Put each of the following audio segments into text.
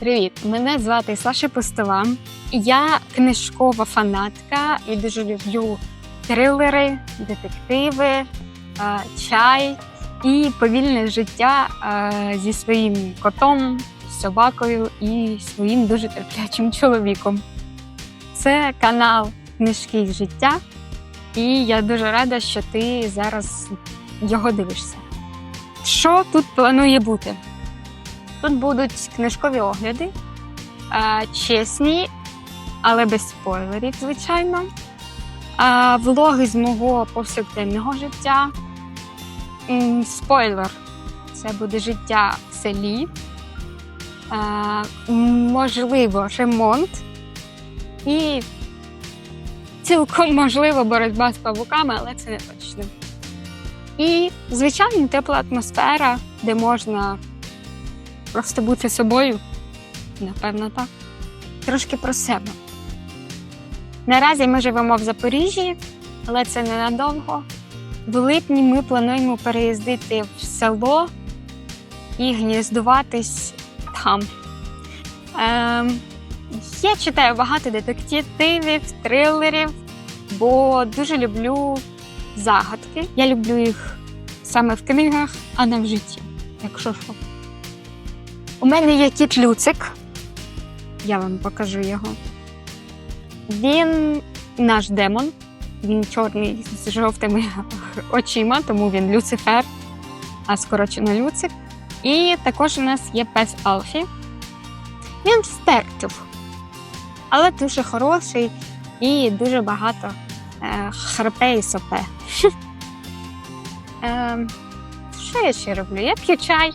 Привіт! Мене звати Саша Пустова. Я книжкова фанатка і дуже люблю трилери, детективи, е, чай і повільне життя е, зі своїм котом, собакою і своїм дуже терплячим чоловіком. Це канал Книжки і життя, і я дуже рада, що ти зараз його дивишся. Що тут планує бути? Тут будуть книжкові огляди, чесні, але без спойлерів, звичайно. Влоги з мого повсякденного життя. Спойлер це буде життя в селі. Можливо, ремонт. І цілком можливо боротьба з павуками, але це не точно. І, звичайно, тепла атмосфера, де можна просто бути собою. Напевно, так. Трошки про себе. Наразі ми живемо в Запоріжжі, але це ненадовго. В липні ми плануємо переїздити в село і гніздуватись там. Ем, я читаю багато детективів, трилерів, бо дуже люблю загадки. Я люблю їх саме в книгах, а не в житті, якщо що. У мене є кіт Люцик. Я вам покажу його. Він наш демон. Він чорний з жовтими очима, тому він Люцифер, а скорочено Люцик. І також у нас є пес Алфі. Він стертюх, але дуже хороший і дуже багато е, храпе і сопе. Ем, Що я ще роблю? Я п'ю чай.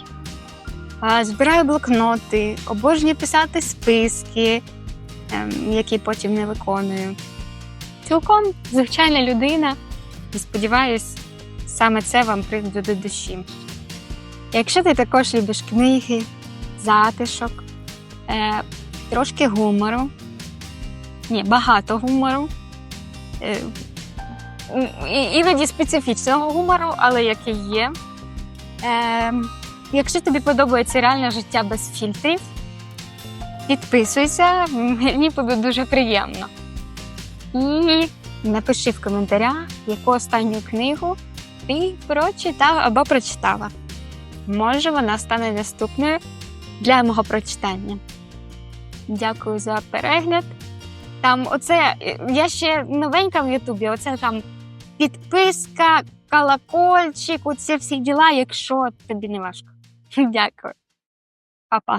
Збираю блокноти, обожнюю писати списки, ем, які потім не виконую. Цілком звичайна людина, і сподіваюсь, саме це вам прийде до душі. Якщо ти також любиш книги, затишок, е, трошки гумору, ні, багато гумору, е, іноді специфічного гумору, але який є. Якщо тобі подобається реальне життя без фільтрів, підписуйся, мені буде дуже приємно. І напиши в коментарях, яку останню книгу ти прочитав або прочитала. Може, вона стане наступною для мого прочитання. Дякую за перегляд. Там оце, я ще новенька в Ютубі, оце там підписка, колокольчик, оці всі діла, якщо тобі не важко. Дякую. Па-па.